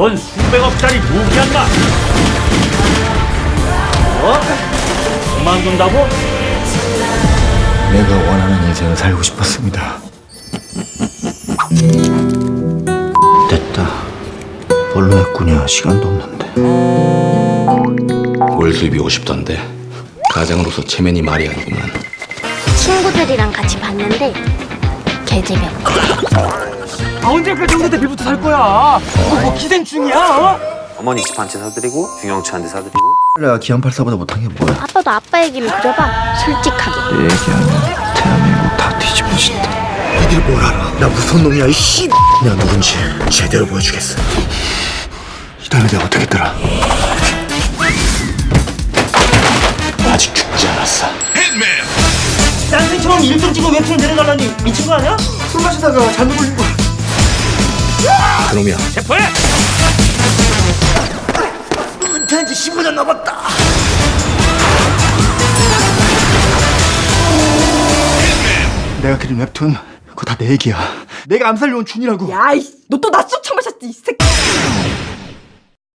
넌 수백억짜리 무기한 마. 어? 그만둔다고? 내가 원하는 인생을 살고 싶었습니다. 됐다. 뭘로 했구냐. 시간도 없는데. 월 수입이 50도인데 가장으로서 체면이 말이 아니구만 친구들이랑 같이 봤는데 개재병 아 언제까지 형네 데뷔부터 살 거야? 어, 뭐 기생충이야? 어? 어머니 집 한 채 사드리고 중형차 한 대 사드리고 내가 기안84보다 못한 게 뭐야? 아빠도 아빠 얘기를 그려봐 솔직하게 내 얘기하면 대한민국 다 뒤집어진다. 니들 뭘 알아? 나 무서운 놈이야, 이 씨. 내가 누군지 제대로 보여주겠어. 이 다음에 내가 어떻게 했더라? 1등 찍어 웹툰 내려달라니 미친 거 아니야? 술 마시다가 잘못 걸린 거야. 그놈이야 체포해! 은퇴한 지 15년 넘었다. 내가 그린 웹툰 그거 다 내 얘기야. 내가 암살려온 준이라고. 야이 너 또 낮술 처마셨지 이 새끼